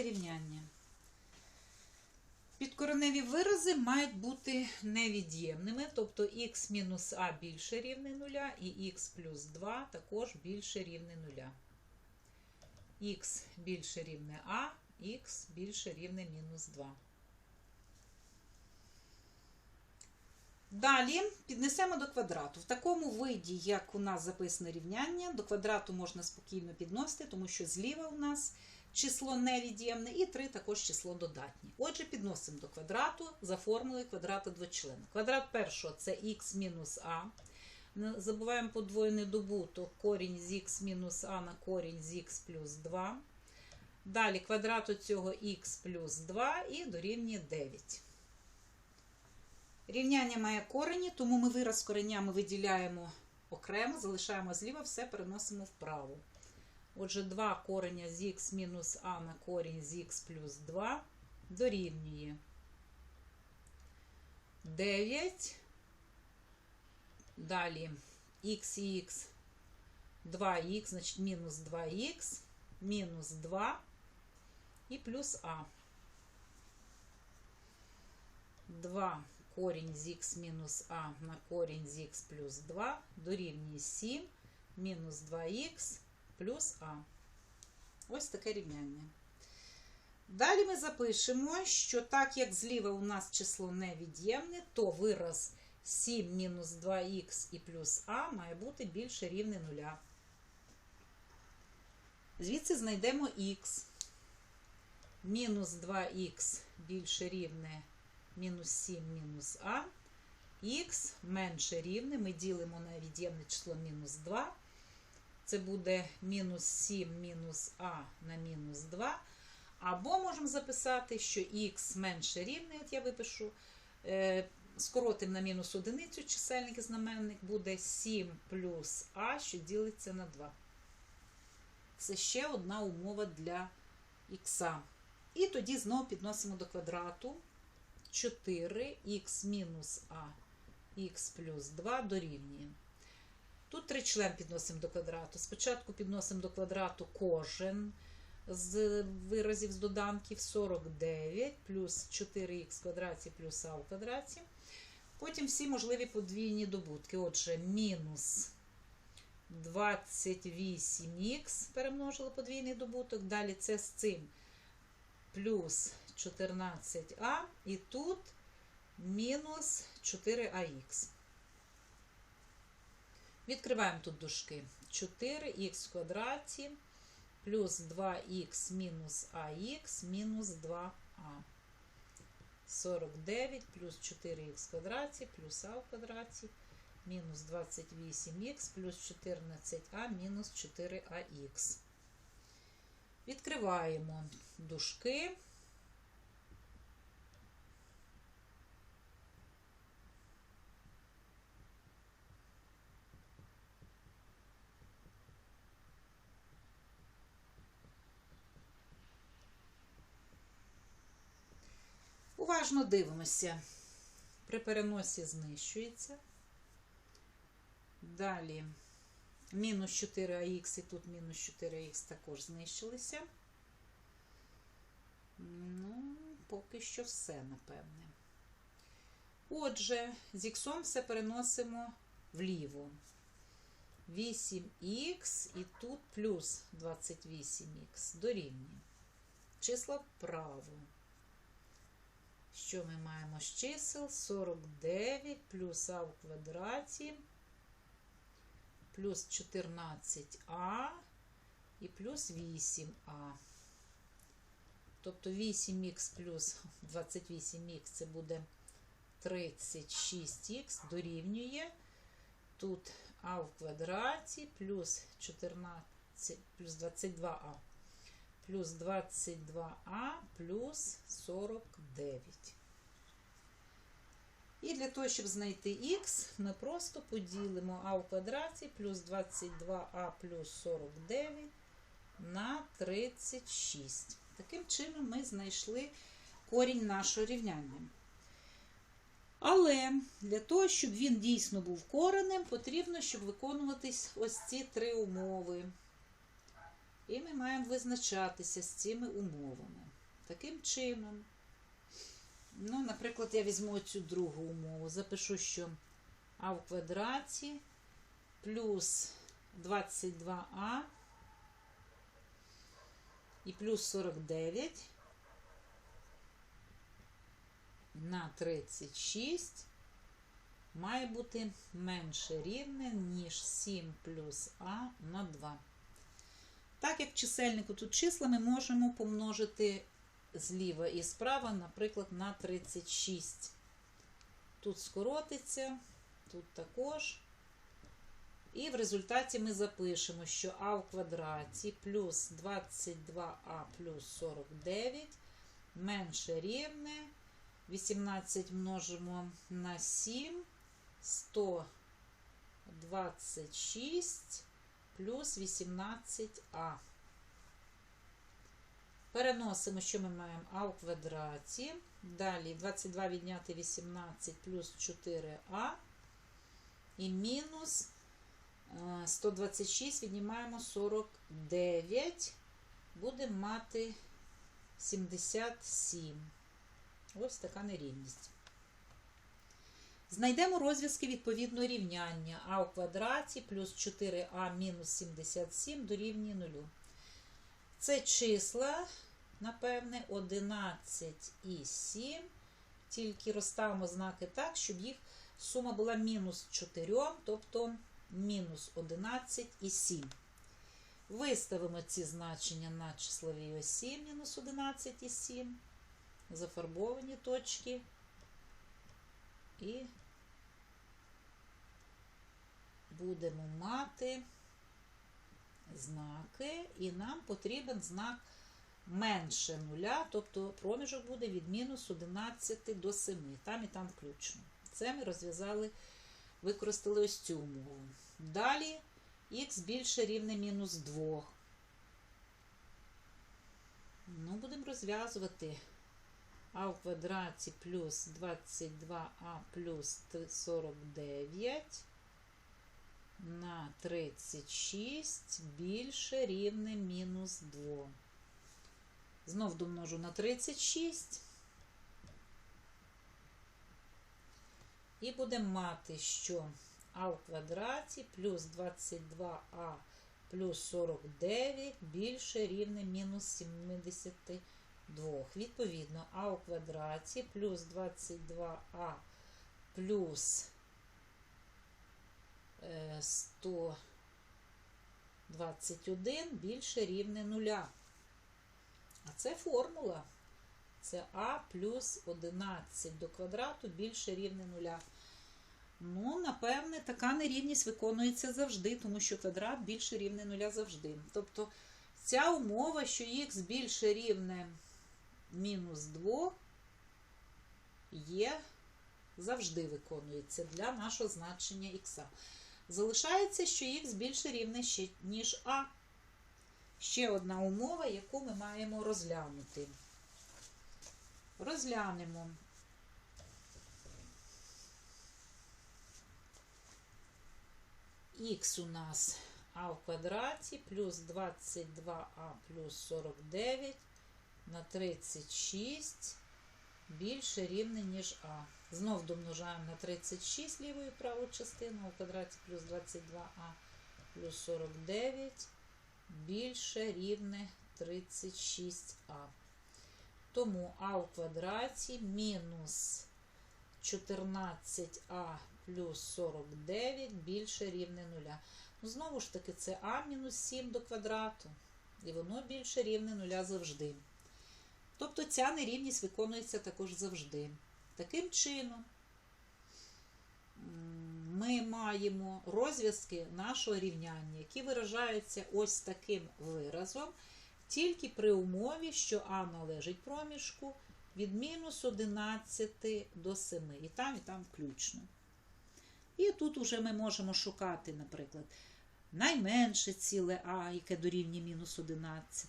Рівняння. Підкореневі вирази мають бути невід'ємними, тобто х мінус а більше рівне 0 і х плюс 2 також більше рівне 0. х більше рівне а, х більше рівне мінус 2. Далі піднесемо до квадрату. В такому виді, як у нас записане рівняння, до квадрату можна спокійно підносити, тому що зліва у нас число невід'ємне і 3 також число додатнє. Отже, підносимо до квадрату за формулою квадрата двочлена. Квадрат першого це х мінус а. Не забуваємо подвоєний добуток корінь з х мінус а на корінь з х плюс 2. Далі квадрат цього х плюс 2 і дорівнює 9. Рівняння має корені, тому ми вираз з коренями виділяємо окремо, залишаємо зліва, все переносимо вправо. Отже, 2 кореня з х мінус а на корінь з х плюс 2 дорівнює 9. Далі х і х 2х, значить мінус 2х, мінус 2 і плюс а. 2 корінь з х мінус а на корінь з х плюс 2 дорівнює 7 мінус 2х плюс а. Ось таке рівняння. Далі ми запишемо, що так як зліва у нас число невід'ємне, то вираз 7 мінус 2х і плюс а має бути більше рівне 0. Звідси знайдемо х. Мінус 2х більше рівне мінус 7 мінус а. Х менше рівне. Ми ділимо на від'ємне число мінус 2. Це буде мінус 7 мінус а на мінус 2. Або можемо записати, що х менше рівне, от я випишу, е, скоротимо на мінус одиницю чисельник і знаменник, буде 7 плюс а, що ділиться на 2. Це ще одна умова для х. І тоді знову підносимо до квадрату 4х мінус а, х плюс 2 дорівнює. Тут три член підносимо до квадрату. Спочатку підносимо до квадрату кожен з виразів з доданків 49 плюс 4х квадраті плюс а в квадраті. Потім всі можливі подвійні добутки. Отже, мінус 28х перемножили подвійний добуток. Далі це з цим плюс 14а, і тут мінус 4ах. Відкриваємо тут дужки. 4х в квадраті плюс 2х мінус ах мінус 2а. 49 плюс 4х в квадраті плюс а в квадраті мінус 28х плюс 14а мінус 4ах. Відкриваємо дужки. Уважно дивимося. При переносі знищується. Далі мінус 4ах і тут мінус 4х також знищилися. Ну, поки що все, напевне. Отже, з х все переносимо вліво. 8х і тут плюс 28х дорівнює. Числа вправо. Що ми маємо з чисел? 49 плюс а в квадраті, плюс 14а і плюс 8а. Тобто 8х плюс 28х це буде 36х дорівнює. Тут а в квадраті плюс 14 плюс 22а плюс 22а плюс 49. І для того, щоб знайти х, ми просто поділимо а в квадраті плюс 22а плюс 49 на 36. Таким чином ми знайшли корінь нашого рівняння. Але для того, щоб він дійсно був коренем, потрібно, щоб виконуватись ось ці три умови. І ми маємо визначатися з цими умовами. Таким чином, ну, наприклад, я візьму цю другу умову. Запишу, що а в квадраті плюс 22а і плюс 49 на 36 має бути менше рівне, ніж 7 плюс а на 2. Так як чисельнику тут числа, ми можемо помножити зліва і справа, наприклад, на 36. Тут скоротиться, тут також. І в результаті ми запишемо, що а в квадраті плюс 22а плюс 49 менше рівне. 18 множимо на 7, 126 плюс 18а. Переносимо, що ми маємо а в квадраті. Далі 22 відняти 18 плюс 4а. І мінус е, 126 віднімаємо 49. Будемо мати 77. Ось така нерівність. Знайдемо розв'язки відповідно рівняння а у квадраті плюс 4а мінус 77 дорівнює 0. Це числа, напевне, 11 і 7. Тільки розставимо знаки так, щоб їх сума була мінус 4, тобто мінус 11 і 7. Виставимо ці значення на числовій осі мінус 11 і 7 зафарбовані точки і будемо мати знаки, і нам потрібен знак менше нуля, тобто проміжок буде від мінус 11 до 7, там і там включно. Це ми розв'язали, використали ось цю умову. Далі х більше рівне мінус 2. Ну, будемо розв'язувати а в квадраті плюс 22а плюс 49 на 36 більше рівне мінус 2. Знов домножу на 36. І будемо мати, що а в квадраті плюс 22а плюс 49 більше рівне мінус 72. Відповідно, а у квадраті плюс 22а плюс 121 більше рівне 0. А це формула. Це а плюс 11 до квадрату більше рівне 0. Ну, напевне, така нерівність виконується завжди, тому що квадрат більше рівне 0 завжди. Тобто ця умова, що х більше рівне мінус 2 є, завжди виконується для нашого значення х. Залишається, що х більше рівне, ніж а. Ще одна умова, яку ми маємо розглянути. Розглянемо. Х у нас а в квадраті плюс 22а плюс 49 на 36 більше рівне, ніж А. Знов домножаємо на 36 ліву і праву частину, у квадраті плюс 22а плюс 49 більше рівне 36а. Тому А у квадраті мінус 14а плюс 49 більше рівне 0. Ну, знову ж таки, це а мінус 7 до квадрату. І воно більше рівне 0 завжди. Тобто ця нерівність виконується також завжди. Таким чином, ми маємо розв'язки нашого рівняння, які виражаються ось таким виразом, тільки при умові, що А належить проміжку від мінус 11 до 7. І там, і там включно. І тут уже ми можемо шукати, наприклад, найменше ціле А, яке дорівнює мінус 11,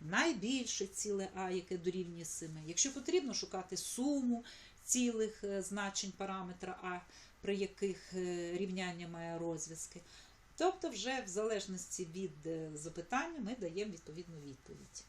найбільше ціле А, яке дорівнює 7. Якщо потрібно шукати суму цілих значень параметра А, при яких рівняння має розв'язки, Тобто, вже в залежності від е, запитання ми даємо відповідну відповідь.